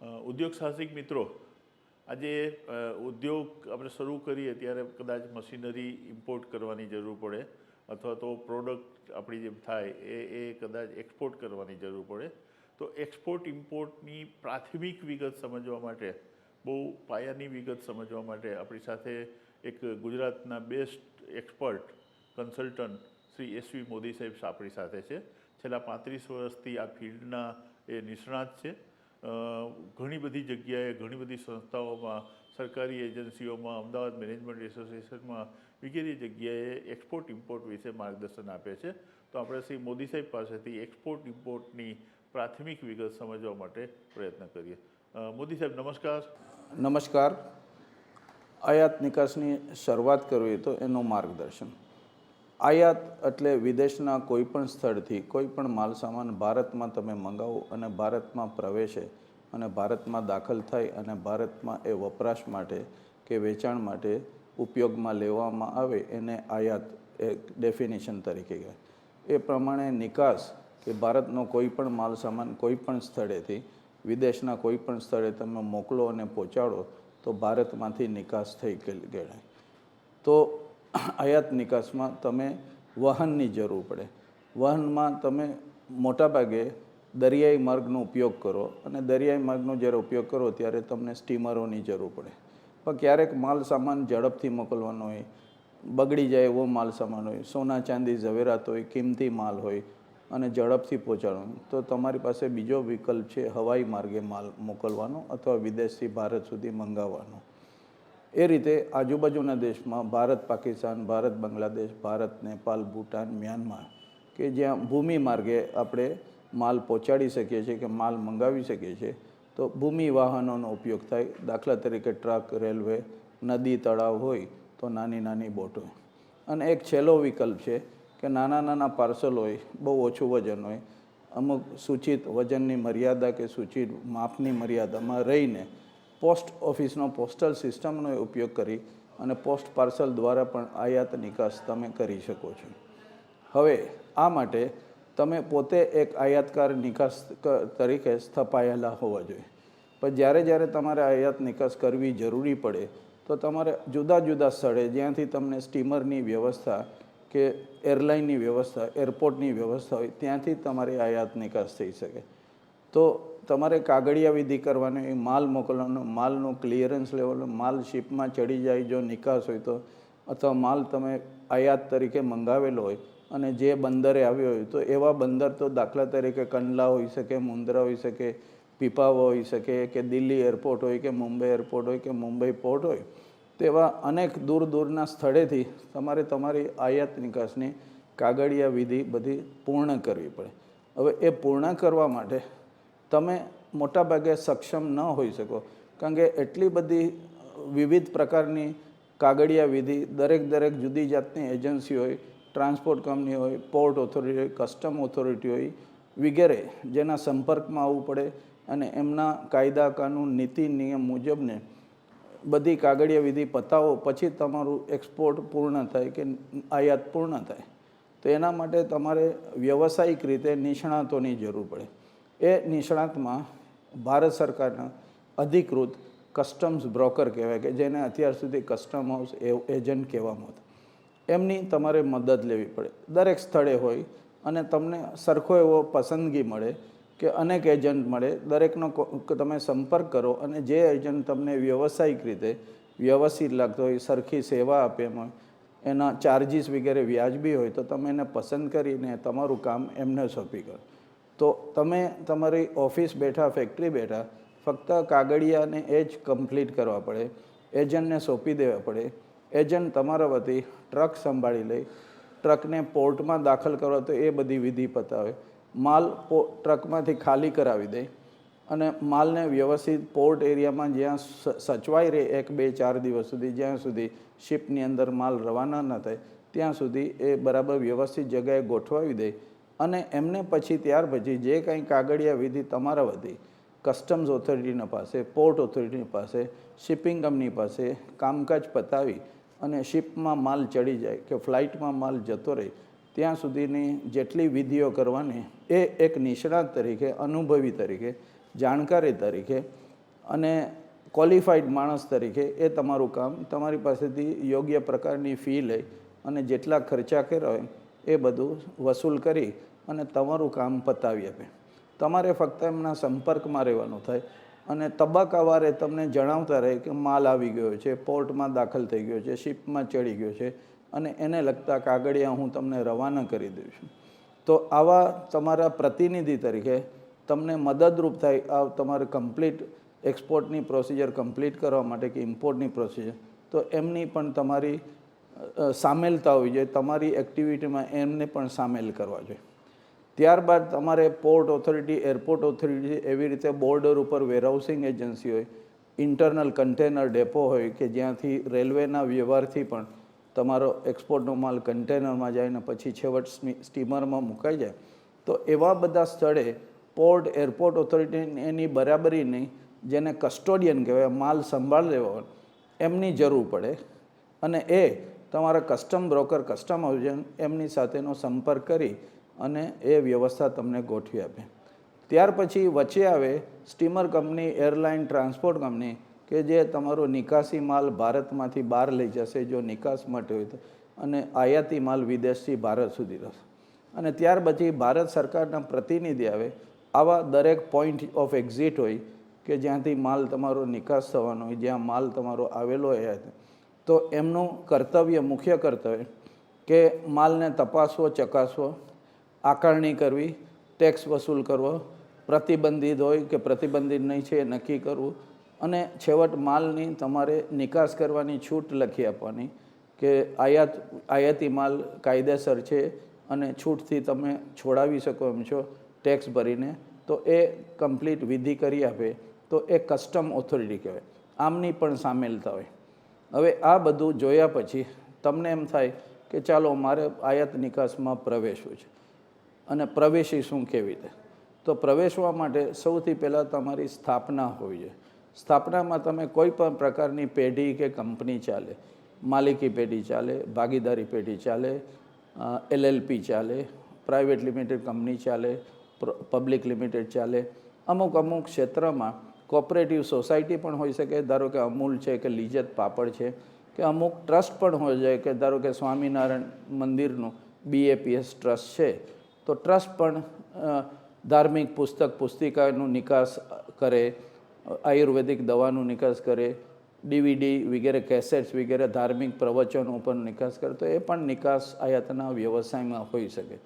ઉદ્યોગ સાહસિક મિત્રો, આજે ઉદ્યોગ આપણે શરૂ કરીએ ત્યારે કદાચ મશીનરી ઇમ્પોર્ટ કરવાની જરૂર પડે અથવા તો પ્રોડક્ટ આપણી જેમ થાય એ એ કદાચ એક્સપોર્ટ કરવાની જરૂર પડે. તો એક્સપોર્ટ, ઇમ્પોર્ટની પ્રાથમિક વિગત સમજવા માટે, બહુ પાયાની વિગત સમજવા માટે આપણી સાથે એક ગુજરાતના best expert consultant Shri S V Modi સાહેબ આપણી સાથે છે. છેલ્લા પાંત્રીસ વર્ષથી આ ફિલ્ડના એ નિષ્ણાત છે. ઘણી બધી જગ્યાએ, ઘણી બધી સંસ્થાઓમાં, સરકારી એજન્સીઓમાં, અમદાવાદ મેનેજમેન્ટ એસોસિએશનમાં વગેરે જગ્યાએ એક્સપોર્ટ ઇમ્પોર્ટ વિશે માર્ગદર્શન આપે છે. તો આપણે શ્રી મોદી સાહેબ પાસેથી એક્સપોર્ટ ઇમ્પોર્ટની પ્રાથમિક વિગત સમજવા માટે પ્રયત્ન કરીએ. મોદી સાહેબ, નમસ્કાર. નમસ્કાર. આયાત નિકાસની શરૂઆત કરવી તો એનું માર્ગદર્શન. આયાત એટલે વિદેશના કોઈપણ સ્થળથી કોઈપણ માલસામાન માલ સામાન ભારતમાં તમે મંગાવો અને ભારતમાં પ્રવેશે અને ભારતમાં દાખલ થાય અને ભારતમાં એ વપરાશ માટે કે વેચાણ માટે ઉપયોગમાં લેવામાં આવે એને આયાત એક ડેફિનેશન તરીકે કહેવાય. એ પ્રમાણે નિકાસ કે ભારતનો કોઈ પણ માલ સામાન કોઈ પણ સ્થળેથી વિદેશના કોઈ પણ સ્થળે તમે મોકલો અને પહોંચાડો તો ભારતમાંથી નિકાસ થઈ ગણાય. તો આયાત નિકાસમાં તમે વાહનની જરૂર પડે. વાહનમાં તમે મોટાભાગે દરિયાઈ માર્ગનો ઉપયોગ કરો અને દરિયાઈ માર્ગનો જ્યારે ઉપયોગ કરો ત્યારે તમને સ્ટીમરોની જરૂર પડે. પણ ક્યારેક માલ સામાન ઝડપથી મોકલવાનો હોય, બગડી જાય એવો માલ સામાન હોય, સોના ચાંદી ઝવેરાત હોય, કિંમતી માલ હોય અને ઝડપથી પહોંચાડવાનું, તો તમારી પાસે બીજો વિકલ્પ છે હવાઈ માર્ગે માલ મોકલવાનો અથવા વિદેશથી ભારત સુધી મંગાવવાનો. એ રીતે આજુબાજુના દેશમાં ભારત, પાકિસ્તાન, ભારત, બાંગ્લાદેશ, ભારત નેપાલ ભૂટાન, મ્યાનમાર, કે જ્યાં ભૂમિ માર્ગે આપણે માલ પહોંચાડી શકીએ છીએ કે માલ મંગાવી શકીએ છીએ, તો ભૂમિ વાહનોનો ઉપયોગ થાય. દાખલા તરીકે ટ્રક, રેલવે, નદી, તળાવ હોય તો નાની નાની બોટો. અને એક છેલ્લો વિકલ્પ છે કે નાના નાના પાર્સલ હોય, બહુ ઓછું વજન હોય, અમુક સૂચિત વજનની મર્યાદા કે સૂચિત માપની મર્યાદામાં રહીને પોસ્ટ ઓફિસનો પોસ્ટલ સિસ્ટમનો ઉપયોગ કરી અને પોસ્ટ પાર્સલ દ્વારા પણ આયાત નિકાસ તમે કરી શકો છો. હવે આ માટે તમે પોતે એક આયાતકાર નિકાસ તરીકે સ્થપાયેલા હોવા જોઈએ. પણ જ્યારે જ્યારે તમારે આયાત નિકાસ કરવી જરૂરી પડે, તો તમારે જુદા જુદા સ્થળે જ્યાંથી તમને સ્ટીમરની વ્યવસ્થા કે એરલાઇનની વ્યવસ્થા, એરપોર્ટની વ્યવસ્થા હોય, ત્યાંથી તમારી આયાત નિકાસ થઈ શકે. તો તમારે કાગળિયા વિધિ કરવાની માલ મોકલવાનો, માલનું ક્લિયરન્સ લેવાનું, માલ શિપમાં ચડી જાય જો નિકાસ હોય તો, અથવા માલ તમે આયાત તરીકે મંગાવેલો હોય અને જે બંદરે આવ્યો હોય, તો એવા બંદર તો દાખલા તરીકે કંડલા હોઈ શકે મુન્દ્રા હોઈ શકે, પીપાવા હોઈ શકે, કે દિલ્હી એરપોર્ટ હોય, કે મુંબઈ એરપોર્ટ હોય, કે મુંબઈ પોર્ટ હોય, તેવા અનેક દૂર દૂરના સ્થળેથી તમારે તમારી આયાત નિકાસની કાગળિયા વિધિ બધી પૂર્ણ કરવી પડે. હવે એ પૂર્ણ કરવા માટે તમે મોટાભાગે સક્ષમ ન હોઈ શકો, કારણ કે એટલી બધી વિવિધ પ્રકારની કાગળિયા વિધિ દરેક દરેક જુદી જાતની એજન્સી હોય ટ્રાન્સપોર્ટ કંપની હોય, પોર્ટ ઓથોરિટી હોય, કસ્ટમ ઓથોરિટી હોય, વગેરે જેના સંપર્કમાં આવવું પડે અને એમના કાયદા કાનૂન નીતિ નિયમ મુજબને બધી કાગળિયા વિધિ પતાવો, પછી તમારું એક્સપોર્ટ પૂર્ણ થાય કે આયાત પૂર્ણ થાય. તો એના માટે તમારે વ્યવસાયિક રીતે નિષ્ણાતોની જરૂર પડે. એ નિષ્ણાતમાં ભારત સરકારના અધિકૃત કસ્ટમ્સ બ્રોકર કહેવાય કે જેને અત્યાર સુધી કસ્ટમ હાઉસ એજન્ટ કહેવામાં આવતું. એમની તમારે મદદ લેવી પડે. દરેક સ્થળે હોય અને તમને સરખો એવો પસંદગી મળે કે અનેક એજન્ટ મળે. દરેકનો તમે સંપર્ક કરો અને જે એજન્ટ તમને વ્યવસાયિક રીતે વ્યવસ્થિત લાગતો હોય, સરખી સેવા આપે એમ હોય, એના ચાર્જીસ વગેરે વ્યાજબી હોય તો તમે એને પસંદ કરીને તમારું કામ એમને સોંપી કરો. તો તમે તમારી ઓફિસ બેઠા, ફેક્ટરી બેઠા, ફક્ત કાગળિયાને એ જ કમ્પ્લીટ કરવા પડે. એજન્ટને સોંપી દેવા પડે. એજન્ટ તમારા વતી ટ્રક સંભાળી લે, ટ્રકને પોર્ટમાં દાખલ કરવા તો એ બધી વિધિ પતાવે. માલ ટ્રકમાંથી ખાલી કરાવી દે અને માલને વ્યવસ્થિત પોર્ટ એરિયામાં જ્યાં સચવાઈ રહે એક, બે, ચાર દિવસ સુધી, જ્યાં સુધી શિપની અંદર માલ રવાના ન થાય, ત્યાં સુધી એ બરાબર વ્યવસ્થિત જગ્યાએ ગોઠવાવી દે અને એમને પછી ત્યાર પછી જે કંઈ કાગળિયા વિધિ તમારા વતી, કસ્ટમ્સ ઓથોરિટીના પાસે, પોર્ટ ઓથોરિટીની પાસે, શિપિંગ કંપની પાસે કામકાજ પતાવી અને શિપમાં માલ ચડી જાય કે ફ્લાઇટમાં માલ જતો રહે, ત્યાં સુધીની જેટલી વિધિઓ કરવાની એ એક નિષ્ણાત તરીકે, અનુભવી તરીકે, જાણકારી તરીકે અને ક્વોલિફાઈડ માણસ તરીકે એ તમારું કામ, તમારી પાસેથી યોગ્ય પ્રકારની ફી લઈ અને જેટલા ખર્ચા કર્યા હોય એ બધું વસૂલ કરી અને તમારું કામ પતાવી આપે. તમારે ફક્ત એમના સંપર્કમાં રહેવાનું થાય. અને તબક્કાવારે તમને જણાવતા રહે કે માલ આવી ગયો છે, પોર્ટમાં દાખલ થઈ ગયો છે, શિપમાં ચડી ગયો છે અને એને લગતા કાગળિયા હું તમને રવાના કરી દઉં છું તો આવા તમારા પ્રતિનિધિ તરીકે તમને મદદરૂપ થાય આ તમારે કમ્પ્લીટ એક્સપોર્ટની પ્રોસિજર કમ્પ્લીટ કરવા માટે કે ઇમ્પોર્ટની પ્રોસિજર, તો એમની પણ તમારી સામેલતા હોવી જોઈએ. તમારી એક્ટિવિટીમાં એમને પણ સામેલ કરવા જોઈએ. ત્યારબાદ તમારે પોર્ટ ઓથોરિટી, એરપોર્ટ ઓથોરિટી એવી રીતે બોર્ડર ઉપર વેરહાઉસિંગ એજન્સી હોય, ઇન્ટરનલ કન્ટેનર ડેપો હોય કે જ્યાંથી રેલવેના વ્યવહારથી પણ તમારો એક્સપોર્ટનો માલ કન્ટેનરમાં જાય ને પછી છેવટ સ્ટીમરમાં મુકાઈ જાય, તો એવા બધા સ્થળે પોર્ટ, એરપોર્ટ ઓથોરિટી એની બરાબરી નહીં, જેને કસ્ટોડિયન કહેવાય, માલ સંભાળ લેવા એમની જરૂર પડે. અને એ તમારા કસ્ટમ બ્રોકર, કસ્ટમ હાઉઝન એમની સાથેનો સંપર્ક કરી અને એ વ્યવસ્થા તમને ગોઠવી આપે. ત્યાર પછી વચ્ચે આવે steamer company, airline transport company કે જે તમારો નિકાસી માલ ભારતમાંથી બહાર લઈ જશે, જો નિકાસ માટે હોય તો. અને આયાતી માલ વિદેશથી ભારત સુધી રહેશે. અને ત્યાર પછી ભારત સરકારના પ્રતિનિધિ આવે આવા દરેક પોઈન્ટ ઓફ એક્ઝિટ હોય કે જ્યાંથી માલ તમારો નિકાસ થવાનો હોય, જ્યાં માલ તમારો આવેલો હોય તો એમનું કર્તવ્ય, મુખ્ય કર્તવ્ય કે માલને તપાસવો, ચકાસવો આકારણી કરવી ટેક્સ વસૂલ કરવો, પ્રતિબંધિત હોય કે પ્રતિબંધિત નહીં છે એ નક્કી કરવું. અને છેવટ માલની તમારે નિકાસ કરવાની છૂટ લખી આપવાની કે આયાત, આયાતી માલ કાયદેસર છે અને છૂટથી તમે છોડાવી શકો એમ છો ટેક્સ ભરીને, તો એ કમ્પ્લીટ વિધિ કરી આપે. તો એ કસ્ટમ ઓથોરિટી કહેવાય. આમની પણ સામેલતા હોય. હવે આ બધું જોયા પછી તમને એમ થાય કે ચાલો મારે આયાત નિકાસમાં પ્રવેશવું છે. અને પ્રવેશીશું કેવી રીતે? તો પ્રવેશવા માટે સૌથી પહેલાં તમારી સ્થાપના હોવી જોઈએ. સ્થાપનામાં તમે કોઈ પણ પ્રકારની પેઢી કે કંપની ચાલે, માલિકી પેઢી ચાલે, ભાગીદારી પેઢી ચાલે એલએલપી ચાલે, પ્રાઇવેટ લિમિટેડ કંપની ચાલે પબ્લિક લિમિટેડ ચાલે, અમુક અમુક ક્ષેત્રમાં કોઓપરેટિવ સોસાયટી પણ હોઈ શકે, ધારો કે અમૂલ છે કે લીજત પાપડ છે, કે અમુક ટ્રસ્ટ પણ હોઈ જાય કે ધારો કે સ્વામિનારાયણ મંદિરનું બીએપીએસ ટ્રસ્ટ છે તો ટ્રસ્ટ પણ ધાર્મિક પુસ્તક પુસ્તિકાનું નિકાસ કરે, આયુર્વેદિક દવાનું નિકાસ કરે, ડીવીડી વગેરે કેસેટ્સ વગેરે ધાર્મિક પ્રવચનો પણ નિકાસ કરે, તો એ પણ નિકાસ આયાતના વ્યવસાયમાં હોઈ શકે.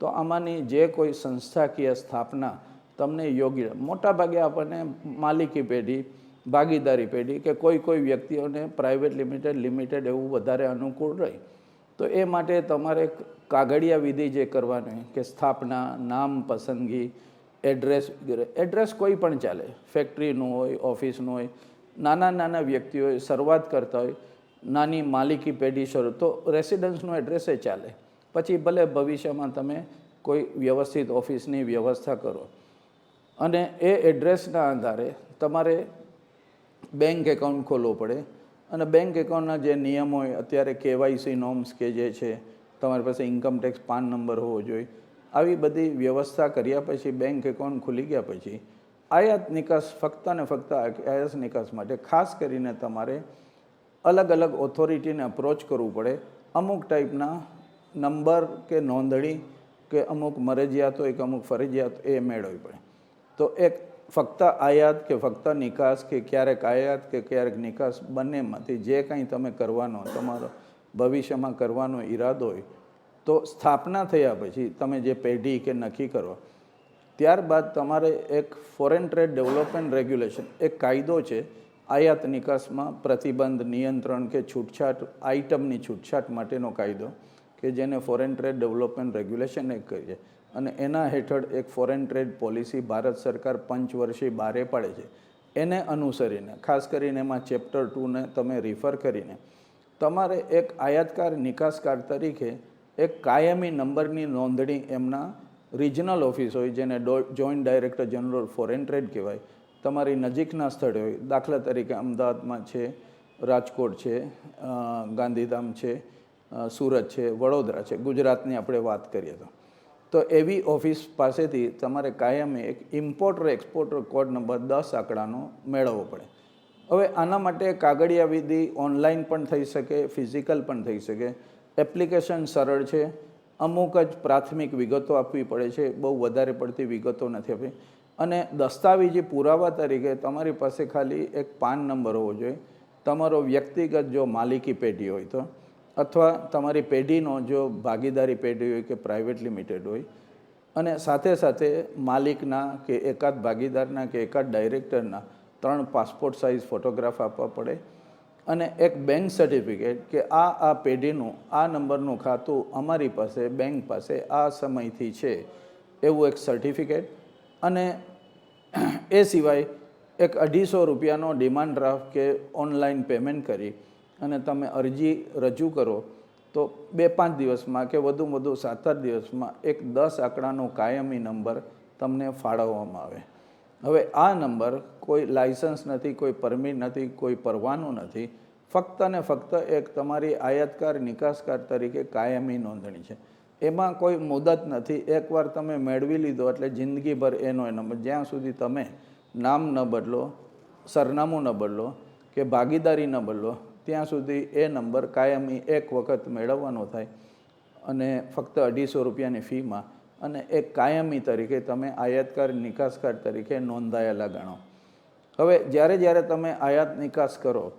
તો આમાંની જે કોઈ સંસ્થાકીય સ્થાપના તમને યોગ્ય, મોટાભાગે આપણને માલિકી પેઢી, ભાગીદારી પેઢી કે કોઈ કોઈ વ્યક્તિઓને પ્રાઇવેટ લિમિટેડ લિમિટેડ એવું વધારે અનુકૂળ રહે. તો એ માટે તમારે કાગળિયા વિધિ જે કરવાની કે સ્થાપના, નામ, પસંદગી, એડ્રેસ વગેરે. એડ્રેસ કોઈ પણ ચાલે. ફેક્ટરીનું હોય, ઓફિસનું હોય, નાના નાના વ્યક્તિઓ શરૂઆત કરતા હોય, નાની માલિકી પેઢી શરૂ, તો રેસિડન્સનું એડ્રેસ એ ચાલે. પછી ભલે ભવિષ્યમાં તમે કોઈ વ્યવસ્થિત ઓફિસની વ્યવસ્થા કરો. અને એ એડ્રેસના આધારે તમારે બેંક એકાઉન્ટ ખોલવું પડે અને બેંક એકાઉન્ટના જે નિયમો હોય, અત્યારે કેવાયસી નોર્મ્સ કે જે છે, તમારી પાસે ઇન્કમટેક્સ પાન નંબર હોવો જોઈએ, આવી બધી વ્યવસ્થા કર્યા પછી બેંક એકાઉન્ટ ખુલી ગયા પછી, આયાત નિકાસ ફક્ત ને ફક્ત આયાત નિકાસ માટે ખાસ કરીને તમારે અલગ અલગ ઓથોરિટીને અપ્રોચ કરવું પડે. અમુક ટાઈપના નંબર કે નોંધણી કે અમુક મરજિયાતો, એક અમુક ફરજિયાત એ મેળવવી પડે. તો એક ફક્ત આયાત કે ફક્ત નિકાસ કે ક્યારેક આયાત કે ક્યારેક નિકાસ બંનેમાંથી જે કંઈ તમે કરવાનો, તમારો ભવિષ્યમાં કરવાનો ઈરાદો હોય, તો સ્થાપના થયા પછી તમે જે પેઢી કે નક્કી કરો, ત્યારબાદ તમારે એક ફોરેન ટ્રેડ ડેવલપમેન્ટ રેગ્યુલેશન એક કાયદો છે, આયાત નિકાસમાં પ્રતિબંધ, નિયંત્રણ કે છૂટછાટ આઇટમની છૂટછાટ માટેનો કાયદો કે જેને ફોરેન ટ્રેડ ડેવલપમેન્ટ રેગ્યુલેશન એક કહીએ અને એના હેઠળ એક ફોરેન ટ્રેડ પોલિસી ભારત સરકાર પંચવર્ષીય બારે પાડે છે. એને અનુસરીને, ખાસ કરીને એમાં ચેપ્ટર ટુને તમે રિફર કરીને, તમારે એક આયાતકાર નિકાસકાર તરીકે એક કાયમી નંબરની નોંધણી એમના રિજનલ ઓફિસ હોય, જેને joint director general foreign trade કહેવાય. તમારી નજીકના સ્થળે હોય, દાખલા તરીકે અમદાવાદમાં છે, રાજકોટ છે ગાંધીધામ છે સુરત છે, વડોદરા છે, ગુજરાતની આપણે વાત કરીએ તો. તો એવી ઓફિસ પાસેથી તમારે કાયમ એક ઇમ્પોર્ટર એક્સપોર્ટર કોડ નંબર દસ આંકડાનો મેળવવો પડે. હવે આના માટે કાગળિયા વિધિ ઓનલાઈન પણ થઈ શકે, ફિઝિકલ પણ થઈ શકે. એપ્લિકેશન સરળ છે. અમુક જ પ્રાથમિક વિગતો આપવી પડે છે. બહુ વધારે પડતી વિગતો નથી આપવી. અને દસ્તાવેજી પુરાવા તરીકે તમારી પાસે ખાલી એક પાન નંબર હોવો જોઈએ. તમારો વ્યક્તિગત જો માલિકી પેઢી હોય તો. અથવા તમારી પેઢીનો જો ભાગીદારી પેઢી હોય કે પ્રાઇવેટ લિમિટેડ હોય, અને સાથે સાથે માલિકના કે એકાદ ભાગીદારના કે એકાદ ડાયરેક્ટરના ત્રણ પાસપોર્ટ સાઇઝ ફોટોગ્રાફ આપવા પડે. અને એક બેંક સર્ટિફિકેટ કે આ આ પેઢીનું, આ નંબરનું ખાતું અમારી પાસે બેંક પાસે આ સમયથી છે એવું એક સર્ટિફિકેટ અને એ સિવાય એક અઢીસો રૂપિયાનો ડિમાન્ડ ડ્રાફ્ટ કે ઓનલાઈન પેમેન્ટ કરી અને તમે અરજી રજૂ કરો, તો બે પાંચ દિવસમાં કે વધુ વધુ સાત આઠ દિવસમાં એક દસ આંકડાનો કાયમી નંબર તમને ફાળવવામાં આવે. હવે આ નંબર કોઈ લાયસન્સ નથી, કોઈ પરમિટ નથી, કોઈ પરવાનું નથી. ફક્ત ને ફક્ત એક તમારી આયાતકાર, નિકાસકાર તરીકે કાયમી નોંધણી છે. એમાં કોઈ મુદત નથી. એકવાર તમે મેળવી લીધો એટલે જિંદગીભર એનો એ નંબર. જ્યાં સુધી તમે નામ ન બદલો, સરનામું ન બદલો કે ભાગીદારી ન બદલો ત્યાં સુધી એ નંબર કાયમી એક વખત મેળવવાનો થાય અને ફક્ત અઢીસો રૂપિયાની ફીમાં અને એ કાયમી તરીકે તમે આયાતકાર નિકાસકાર તરીકે નોંધાયેલા ગણો. હવે જ્યારે જ્યારે તમે આયાત નિકાસ કરો,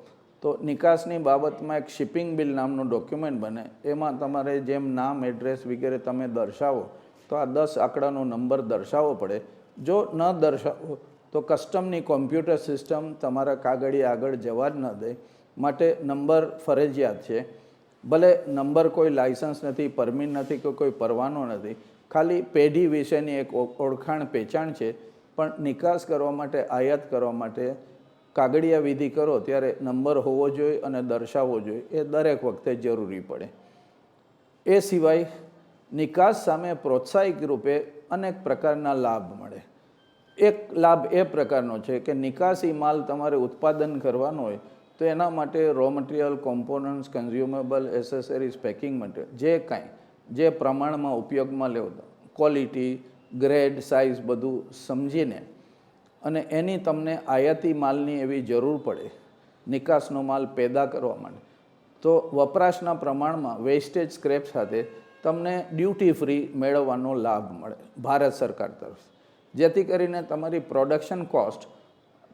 તો નિકાસની બાબતમાં એક શિપિંગ બિલ નામનું ડોક્યુમેન્ટ બને. એમાં તમારે જેમ નામ, એડ્રેસ વગેરે તમે દર્શાવો, તો આ દસ આંકડાનો નંબર દર્શાવવો પડે. જો ન દર્શાવો, તો કસ્ટમની કોમ્પ્યુટર સિસ્ટમ તમારા કાગળી આગળ જવા જ ન દે. માટે નંબર ફરજિયાત છે. ભલે નંબર કોઈ લાયસન્સ નથી, પરમિટ નથી કે કોઈ પરવાનો નથી, ખાલી પેઢી વિશેની એક ઓળખાણ પહેચાણ છે. પણ નિકાસ કરવા માટે, આયાત કરવા માટે કાગળિયા વિધિ કરો ત્યારે નંબર હોવો જોઈએ અને દર્શાવવો જોઈએ. એ દરેક વખતે જરૂરી પડે. એ સિવાય નિકાસ સામે પ્રોત્સાહિક રૂપે અનેક પ્રકારના લાભ મળે. એક લાભ એ પ્રકારનો છે કે નિકાસી માલ તમારે ઉત્પાદન કરવાનો હોય તો એના માટે raw material components consumable accessories packing material જે કાંઈ, જે પ્રમાણમાં ઉપયોગમાં લેવો ક્વોલિટી ગ્રેડ સાઇઝ બધું સમજીને અને એની તમને આયાતી માલની એવી જરૂર પડે, નિકાસનો માલ પેદા કરવા માટે, તો વપરાશના પ્રમાણમાં વેસ્ટેજ સ્ક્રેપ સાથે તમને ડ્યુટી ફ્રી મેળવવાનો લાભ મળે ભારત સરકાર તરફ. જેથી કરીને તમારી પ્રોડક્શન કોસ્ટ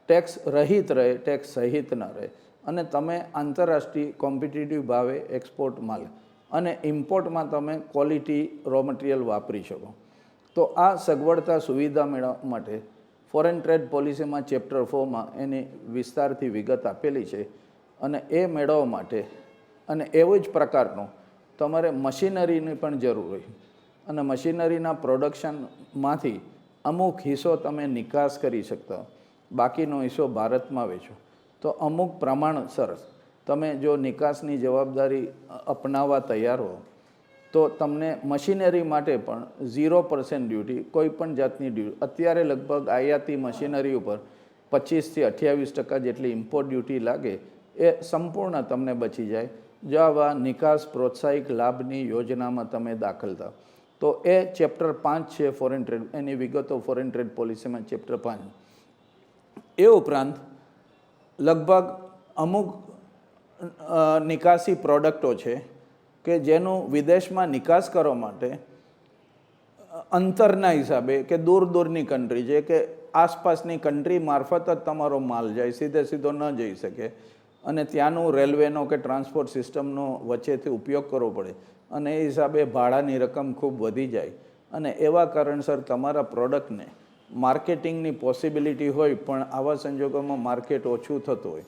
ટેક્સ રહિત રહે ટેક્સ સહિત ન રહે. અને તમે આંતરરાષ્ટ્રીય કોમ્પિટિટિવ ભાવે એક્સપોર્ટ માલ. અને ઇમ્પોર્ટમાં તમે ક્વોલિટી રો મટીરિયલ વાપરી શકો. તો આ સગવડતા સુવિધા મેળવવા માટે ફોરેન ટ્રેડ પોલિસીમાં ચેપ્ટર ફોરમાં એની વિસ્તારથી વિગત આપેલી છે. અને એ મેળવવા માટે અને એવો જ પ્રકારનો તમારે મશીનરીની પણ જરૂર હોય. અને મશીનરીના પ્રોડક્શનમાંથી અમુક હિસ્સો તમે નિકાસ કરી શકતા. બાકીનો હિસ્સો ભારતમાં વેચો. તો અમુક પ્રમાણસર તમે જો નિકાસની જવાબદારી અપનાવવા તૈયાર હો, તો તમને મશીનરી માટે પણ ઝીરો પર્સન્ટ ડ્યુટી કોઈ પણ જાતની ડ્યુટી અત્યારે લગભગ આયાતી મશીનરી ઉપર પચીસથી અઠ્યાવીસ ટકા જેટલી ઇમ્પોર્ટ ડ્યુટી લાગે, એ સંપૂર્ણ તમને બચી જાય. જો આવા નિકાસ પ્રોત્સાહિક લાભની યોજનામાં તમે દાખલ થાવ, તો એ ચેપ્ટર પાંચ છે ફોરેન ટ્રેડ એની વિગતો ફોરેન ટ્રેડ પોલિસીમાં ચેપ્ટર પાંચ. એ ઉપરાંત લગભગ અમુક નિકાસી પ્રોડક્ટો છે કે જેનું વિદેશમાં નિકાસ કરવા માટે અંતરના હિસાબે કે દૂર દૂરની કન્ટ્રી છે કે આસપાસની કન્ટ્રી મારફત જ તમારો માલ જાય, સીધે સીધો ન જઈ શકે. અને ત્યાંનું રેલવેનો કે ટ્રાન્સપોર્ટ સિસ્ટમનો વચ્ચેથી ઉપયોગ કરવો પડે. અને એ હિસાબે ભાડાની રકમ ખૂબ વધી જાય. અને એવા કારણસર તમારા પ્રોડક્ટને માર્કેટિંગની પોસિબિલિટી હોય પણ આવા સંજોગોમાં માર્કેટ ઓછું થતું હોય.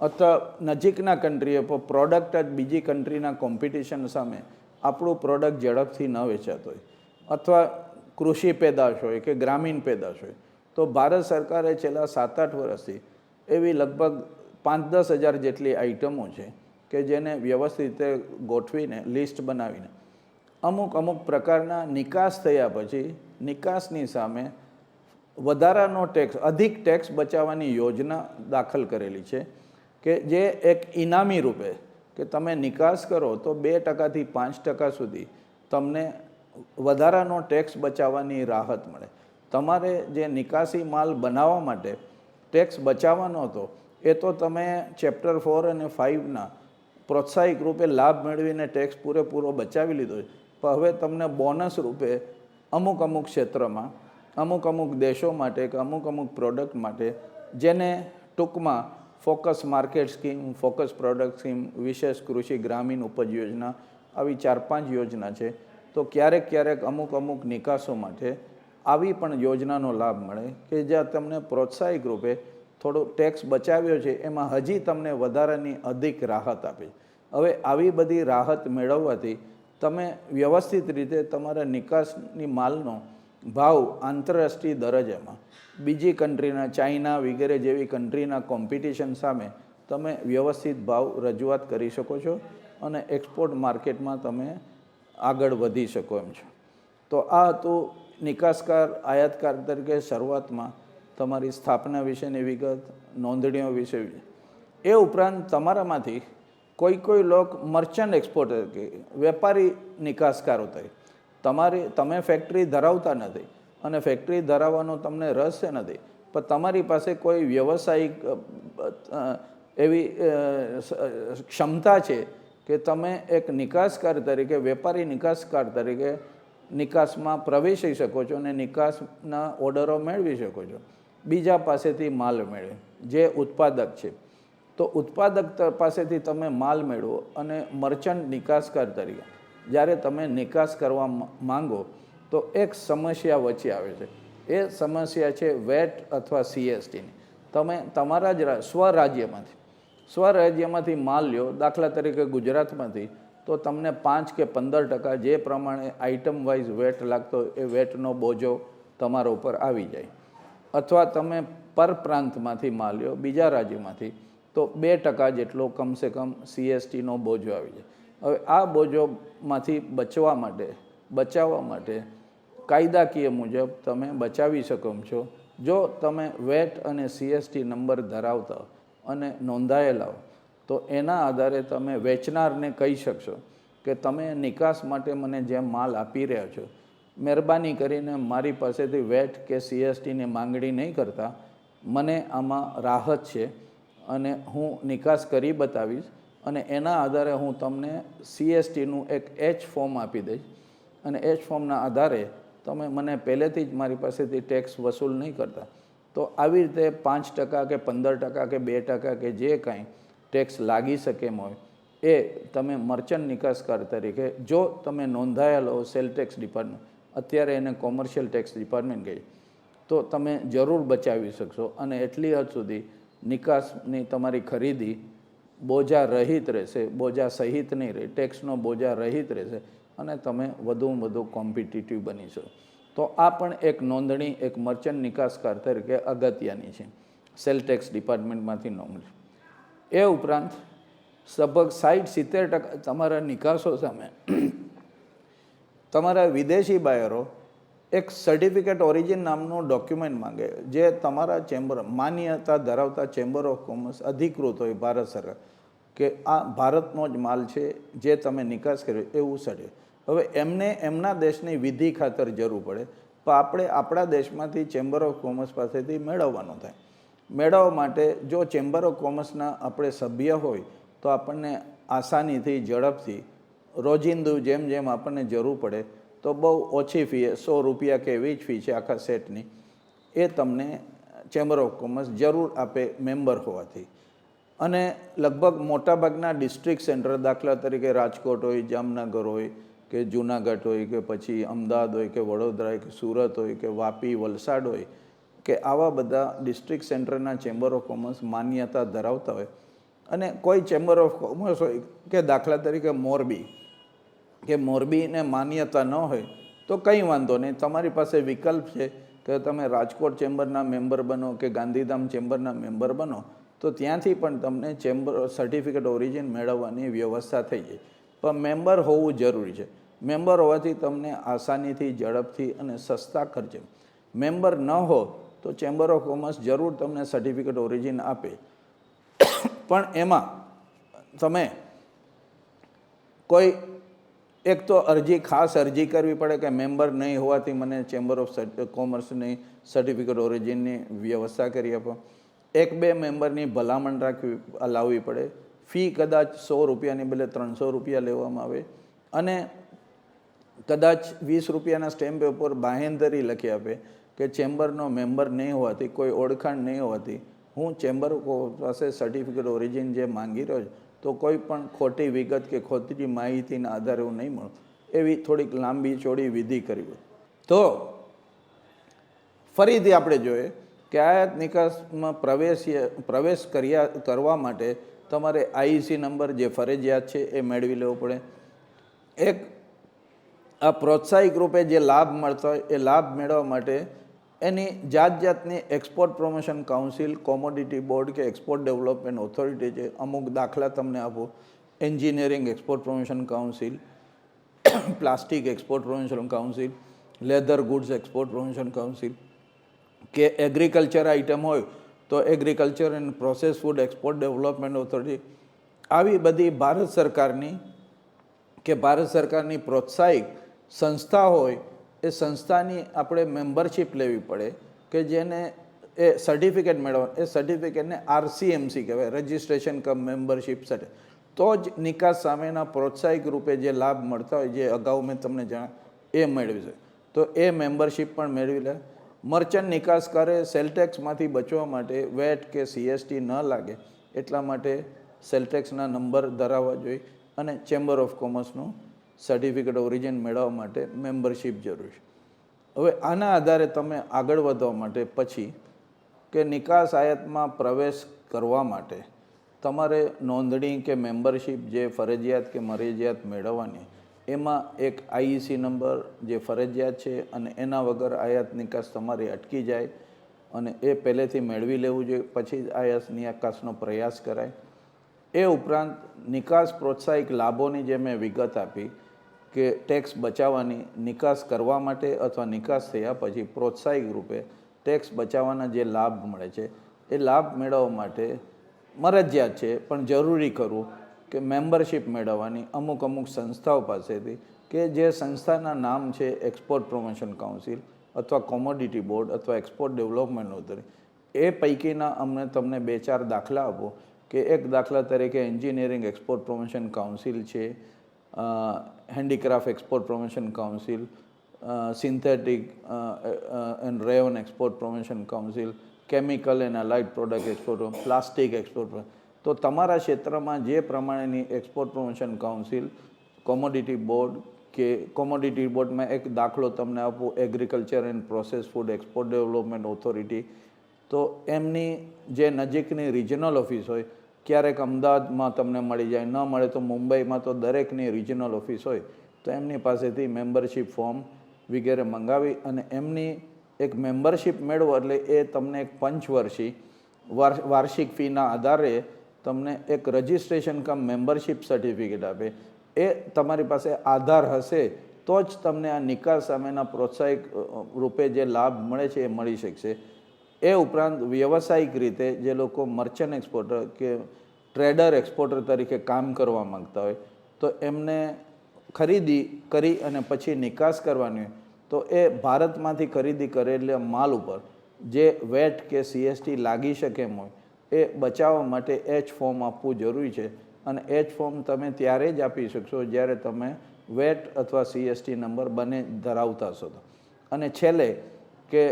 અથવા નજીકના કન્ટ્રીએ પણ પ્રોડક્ટ જ બીજી કન્ટ્રીના કોમ્પિટિશન સામે આપણું પ્રોડક્ટ ઝડપથી ન વેચાતો હોય. અથવા કૃષિ પેદાશ હોય કે ગ્રામીણ પેદાશ હોય. તો ભારત સરકારે છેલ્લા સાત આઠ વર્ષથી એવી લગભગ પાંચ દસ હજાર જેટલી આઇટમો છે કે જેને વ્યવસ્થિત રીતે ગોઠવીને લિસ્ટ બનાવીને અમુક અમુક પ્રકારના નિકાસ થયા પછી નિકાસની સામે વધારાનો ટેક્સ અધિક ટેક્સ બચાવવાની યોજના દાખલ કરેલી છે કે જે એક ઇનામી રૂપે કે તમે નિકાસ કરો તો બે ટકાથી પાંચ ટકા સુધી તમને વધારાનો ટેક્સ બચાવવાની રાહત મળે. તમારે જે નિકાસી માલ બનાવવા માટે ટેક્સ બચાવવાનો હતો, એ તો તમે ચેપ્ટર ફોર અને ફાઇવના પ્રોત્સાહિક રૂપે લાભ મેળવીને ટેક્સ પૂરેપૂરો બચાવી લીધો છે. પણ હવે તમને બોનસ રૂપે અમુક અમુક ક્ષેત્રમાં અમુક અમુક દેશો માટે કે અમુક અમુક પ્રોડક્ટ માટે જેને ટૂંકમાં focus market scheme focus product scheme વિશેષ કૃષિ ગ્રામીણ ઉપજ યોજના, આવી ચાર પાંચ યોજના છે, તો ક્યારેક ક્યારેક અમુક અમુક નિકાસો માટે આવી પણ યોજનાનો લાભ મળે કે જ્યાં તમને પ્રોત્સાહિક રૂપે થોડો ટેક્સ બચાવ્યો છે, એમાં હજી તમને વધારાની અધિક રાહત આપે. હવે આવી બધી રાહત મેળવવાથી તમે વ્યવસ્થિત રીતે તમારા નિકાસની માલનો ભાવ આંતરરાષ્ટ્રીય દરજ્જામાં. બીજી કન્ટ્રીના ચાઇના વગેરે જેવી કન્ટ્રીના કોમ્પિટિશન સામે તમે વ્યવસ્થિત ભાવ રજૂઆત કરી શકો છો અને એક્સપોર્ટ માર્કેટમાં તમે આગળ વધી શકો એમ છો. તો આ હતું નિકાસકાર, આયાતકાર તરીકે શરૂઆતમાં તમારી સ્થાપના વિશેની વિગત, નોંધણીઓ વિશે એ ઉપરાંત તમારામાંથી કોઈ કોઈ લોક મર્ચન્ટ એક્સપોર્ટર કે વેપારી નિકાસકારો થાય તમારી, તમે ફેક્ટરી ધરાવતા નથી અને ફેક્ટરી ધરાવવાનો તમને રસ નથી. પણ તમારી પાસે કોઈ વ્યવસાયિક એવી ક્ષમતા છે કે તમે એક નિકાસકાર તરીકે, વેપારી નિકાસકાર તરીકે નિકાસમાં પ્રવેશી શકો છો અને નિકાસના ઓર્ડરો મેળવી શકો છો. બીજા પાસેથી માલ મેળવે, જે ઉત્પાદક છે. તો ઉત્પાદક પાસેથી તમે માલ મેળવો અને મર્ચન્ટ નિકાસકાર તરીકે. જ્યારે તમે નિકાસ કરવા માંગો, તો એક સમસ્યા વચ્ચે આવે છે. એ સમસ્યા છે વેટ અથવા સીએસટીની તમે તમારા જ સ્વરાજ્યમાંથી સ્વરાજ્યમાંથી માલ લ્યો, દાખલા તરીકે ગુજરાતમાંથી, તો તમને પાંચ કે પંદર ટકા જે પ્રમાણે આઇટમ વાઇઝ વેટ લાગતો એ વેટનો બોજો તમારા ઉપર આવી જાય. અથવા તમે પર પ્રાંતમાંથી માલ લ્યો, બીજા રાજ્યમાંથી, તો બે ટકા જેટલો કમસે કમ સીએસટીનો બોજો આવી જાય. હવે આ બોજોમાંથી બચવા માટે, બચાવવા માટે કાયદાકીય મુજબ તમે બચાવી શકો છો. જો તમે વેટ અને સીએસટી નંબર ધરાવતા અને નોંધાયેલા હો, તો એના આધારે તમે વેચનારને કહી શકશો કે તમે નિકાસ માટે મને જે માલ આપી રહ્યા છો. મહેરબાની કરીને મારી પાસેથી વેટ કે સીએસટીની માંગણી નહીં કરતા. મને આમાં રાહત છે અને હું નિકાસ કરી બતાવીશ. અને એના આધારે હું તમને સીએસટીનું એક એચ ફોર્મ આપી દઈશ. અને એચ ફોર્મના આધારે તમે મને પહેલેથી જ મારી પાસેથી ટેક્સ વસૂલ નહીં કરતા. તો આવી રીતે પાંચ ટકા કે પંદર ટકા કે બે ટકા કે જે કાંઈ ટેક્સ લાગી શકે એમ હોય, એ તમે મર્ચન્ટ નિકાસકાર તરીકે જો તમે નોંધાયેલો હો સેલ ટેક્સ ડિપાર્ટમેન્ટ અત્યારે એને કોમર્શિયલ ટેક્સ ડિપાર્ટમેન્ટ કહે તો તમે જરૂર બચાવી શકશો. અને એટલી હદ સુધી નિકાસની તમારી ખરીદી બોજા રહિત રહેશે, બોજા સહિત નહીં રહે, ટેક્સનો બોજા રહિત રહેશે અને તમે વધુમાં વધુ કોમ્પિટિટિવ બની શકો. તો આ પણ એક નોંધણી, એક મર્ચન્ટ નિકાસકાર તરીકે અગત્યની છે. સેલ ટેક્સ ડિપાર્ટમેન્ટમાંથી નોંધણી એ ઉપરાંત લગભગ સાઠ સિત્તેર ટકા તમારા નિકાસો સામે, તમારા વિદેશી બાયરો એક સર્ટિફિકેટ ઓરિજિન નામનું ડોક્યુમેન્ટ માંગે, જે તમારા ચેમ્બર માન્યતા ધરાવતા ચેમ્બર ઓફ કોમર્સ અધિકૃત હોય ભારત સરકાર, કે આ ભારતનો જ માલ છે જે તમે નિકાસ કર્યો, એવું સર્ટિફિકેટ હવે એમને, એમના દેશની વિધિ ખાતર જરૂર પડે, તો આપણે આપણા દેશમાંથી ચેમ્બર ઓફ કોમર્સ પાસેથી મેળવવાનું થાય. મેળવવા માટે જો ચેમ્બર ઓફ કોમર્સના આપણે સભ્ય હોય, તો આપણને આસાનીથી ઝડપથી રોજિંદુ જેમ જેમ આપણને જરૂર પડે તો બહુ ઓછી ફી સો રૂપિયા કે એવી જ ફી છે આખા સેટની. એ તમને ચેમ્બર ઓફ કોમર્સ જરૂર આપે મેમ્બર હોવાથી. અને લગભગ મોટાભાગના ડિસ્ટ્રિક્ટ સેન્ટર, દાખલા તરીકે રાજકોટ હોય, જામનગર હોય, કે જુનાગઢ હોય, કે પછી અમદાવાદ હોય, કે વડોદરા હોય, કે સુરત હોય, કે વાપી, વલસાડ હોય, કે આવા બધા ડિસ્ટ્રિક્ટ સેન્ટરના ચેમ્બર ઓફ કોમર્સ માન્યતા ધરાવતા હોય. અને કોઈ ચેમ્બર ઓફ કોમર્સ હોય કે દાખલા તરીકે મોરબી કે મોરબીને માન્યતા ન હોય, તો કંઈ વાંધો નહીં. તમારી પાસે વિકલ્પ છે કે તમે રાજકોટ ચેમ્બરના મેમ્બર બનો કે ગાંધીધામ ચેમ્બરના મેમ્બર બનો, તો ત્યાંથી પણ તમને ચેમ્બર સર્ટિફિકેટ ઓરિજિન મેળવવાની વ્યવસ્થા થઈ જાય. પણ મેમ્બર હોવું જરૂરી છે. મેમ્બર હોવાથી તમને આસાનીથી, ઝડપથી અને સસ્તા ખર્ચે. મેમ્બર ન હો તો ચેમ્બર ઓફ કોમર્સ જરૂર તમને સર્ટિફિકેટ ઓરિજિન આપે. પણ એમાં તમે કોઈ એક તો અરજી, ખાસ અરજી કરવી પડે કે મેમ્બર નહીં હોવાથી મને ચેમ્બર ઓફ કોમર્સની સર્ટિફિકેટ ઓરિજિનની વ્યવસ્થા કરી આપો. એક બે મેમ્બરની ભલામણ રાખવી, લાવવી પડે. ફી કદાચ સો રૂપિયાની બદલે ત્રણસો રૂપિયા લેવામાં આવે. અને કદાચ વીસ રૂપિયાના સ્ટેમ્પ ઉપર બાહેંધરી લખી આપે કે ચેમ્બરનો મેમ્બર નહીં હોવાથી, કોઈ ઓળખાણ નહીં હોવાથી હું ચેમ્બર પાસે સર્ટિફિકેટ ઓરિજિન જે માંગી રહ્યો છું તો કોઈ પણ ખોટી વિગત કે ખોટી માહિતીના આધારે હું નહીં મળું એવી થોડીક લાંબી ચોડી વિધિ કરી હોય. તો ફરીથી આપણે જોઈએ કે આયાત નિકાસમાં પ્રવેશ પ્રવેશ કર્યા, કરવા માટે તમારે આઈસી નંબર જે ફરજિયાત છે એ મેળવી લેવો પડે. એક, આ પ્રોત્સાહિક રૂપે જે લાભ મળતો હોય એ લાભ મેળવવા માટે એની જાત જાતની export promotion council commodity board કે એક્સપોર્ટ ડેવલપમેન્ટ ઓથોરિટી છે, અમુક દાખલા તમને આપો. Engineering export promotion council plastic export promotion council leather goods export promotion council કે એગ્રીકલ્ચર આઇટમ હોય, તો agriculture and process food export development authority આવી બધી ભારત સરકારની, કે ભારત સરકારની પ્રોત્સાહિત સંસ્થા હોય એ સંસ્થાની આપણે મેમ્બરશીપ લેવી પડે કે જેને એ સર્ટિફિકેટ મેળવવા એ સર્ટિફિકેટને આરસીએમસી કહેવાય રજિસ્ટ્રેશન કમ મેમ્બરશીપ સર્ટિ તો જ નિકાસ સામેના પ્રોત્સાહિક રૂપે જે લાભ મળતા હોય, જે અગાઉ મેં તમને જણા એ મેળવી છે. તો એ મેમ્બરશિપ પણ મેળવી લે. મર્ચન્ટ નિકાસકારે સેલટેક્સમાંથી બચવા માટે વેટ કે સીએસટી ન લાગે, એટલા માટે સેલટેક્સના નંબર ધરાવવા જોઈએ અને ચેમ્બર ઓફ કોમર્સનું સર્ટિફિકેટ ઓરિજિન મેળવવા માટે મેમ્બરશીપ જરૂર છે. હવે આના આધારે તમે આગળ વધવા માટે પછી કે નિકાસ આયાતમાં પ્રવેશ કરવા માટે તમારે નોંધણી કે મેમ્બરશીપ જે ફરજિયાત કે મરજિયાત મેળવવાની, એમાં એક આઈઈસી નંબર જે ફરજિયાત છે અને એના વગર આયાત નિકાસ તમારી અટકી જાય અને એ પહેલેથી મેળવી લેવું જોઈએ, પછી જ આયાત નિકાસનો પ્રયાસ કરાય. એ ઉપરાંત નિકાસ પ્રોત્સાહિક લાભોની જે મેં વિગત આપી કે ટેક્સ બચાવવાની નિકાસ કરવા માટે અથવા નિકાસ થયા પછી પ્રોત્સાહિક રૂપે ટેક્સ બચાવવાના જે લાભ મળે છે, એ લાભ મેળવવા માટે મરજિયાત છે. પણ જરૂરી કરવું કે મેમ્બરશિપ મેળવવાની અમુક અમુક સંસ્થાઓ પાસેથી કે જે સંસ્થાના નામ છે એક્સપોર્ટ પ્રમોશન કાઉન્સિલ અથવા કોમોડિટી બોર્ડ અથવા એક્સપોર્ટ ડેવલપમેન્ટ ઓથોરિટી એ પૈકીના અમને તમને બે ચાર દાખલા આપો કે એક દાખલા તરીકે એન્જિનિયરિંગ એક્સપોર્ટ પ્રમોશન કાઉન્સિલ છે handicraft export promotion council synthetic and rayon export promotion council chemical and allied product export plastic export તો તમારા ક્ષેત્રમાં જે પ્રમાણેની export promotion council commodity board કે કોમોડિટી બોર્ડમાં એક દાખલો તમને આપું agriculture and process food export development authority તો એમની જે નજીકની રિજનલ ઓફિસ હોય ક્યારેક અમદાવાદમાં તમને મળી જાય, ન મળે તો મુંબઈમાં તો દરેકની રિજનલ ઓફિસ હોય, તો એમની પાસેથી મેમ્બરશીપ ફોર્મ વગેરે મંગાવી અને એમની એક મેમ્બરશીપ મેળવો એટલે એ તમને એક પંચવર્ષી વાર, વાર્ષિક ફીના આધારે તમને એક રજિસ્ટ્રેશન કમ મેમ્બરશીપ સર્ટિફિકેટ આપે. એ તમારી પાસે આધાર હશે તો જ તમને આ નિકાસ સામેના પ્રોત્સાહિક રૂપે જે લાભ મળે છે એ મળી શકશે. એ ઉપરાંત વ્યવસાયિક રીતે જે લોકો મર્ચન્ટ એક્સપોર્ટર કે ટ્રેડર એક્સપોર્ટર તરીકે કામ કરવા માંગતા હોય, તો એમને ખરીદી કરી અને પછી નિકાસ કરવાની હોય, તો એ ભારતમાંથી ખરીદી કરેલા માલ ઉપર જે વેટ કે સીએસટી લાગી શકે એમ હોય, એ બચાવવા માટે એચ ફોર્મ આપવું જરૂરી છે. અને એચ ફોર્મ તમે ત્યારે જ આપી શકશો જ્યારે તમે વેટ અથવા સીએસટી નંબર બંને ધરાવતા હશો તો. અને છેલ્લે કે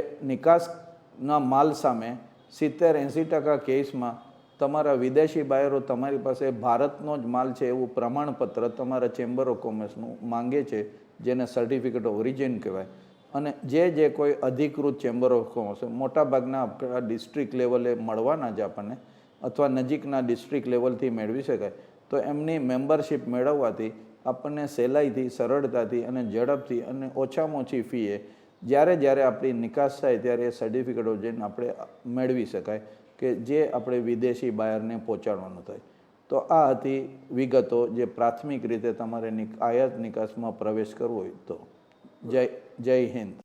નિકાસના માલ સામે સિત્તેર એંસી ટકા કેસમાં તમારા વિદેશી બાયરો તમારી પાસે ભારતનો જ માલ છે એવું પ્રમાણપત્ર તમારા ચેમ્બર ઓફ કોમર્સનું માંગે છે, જેને સર્ટિફિકેટ ઓફ ઓરિજિન કહેવાય. અને જે જે કોઈ અધિકૃત ચેમ્બર ઓફ કોમર્સ મોટાભાગના આપણા ડિસ્ટ્રિક્ટ લેવલે મળવાના જ આપણને, અથવા નજીકના ડિસ્ટ્રિક્ટ લેવલથી મેળવી શકાય, તો એમની મેમ્બરશિપ મેળવવાથી આપણને સહેલાઈથી, સરળતાથી અને ઝડપથી અને ઓછામાં ઓછી ફીએ જ્યારે જ્યારે આપણી નિકાસ થાય ત્યારે એ સર્ટિફિકેટો જઈને આપણે મેળવી શકાય કે જે આપણે વિદેશી બાયરને પહોંચાડવાનું થાય. તો આ હતી વિગતો જે પ્રાથમિક રીતે તમારે આયાત નિકાસમાં પ્રવેશ કરવો હોય તો. જય જય હિન્દ.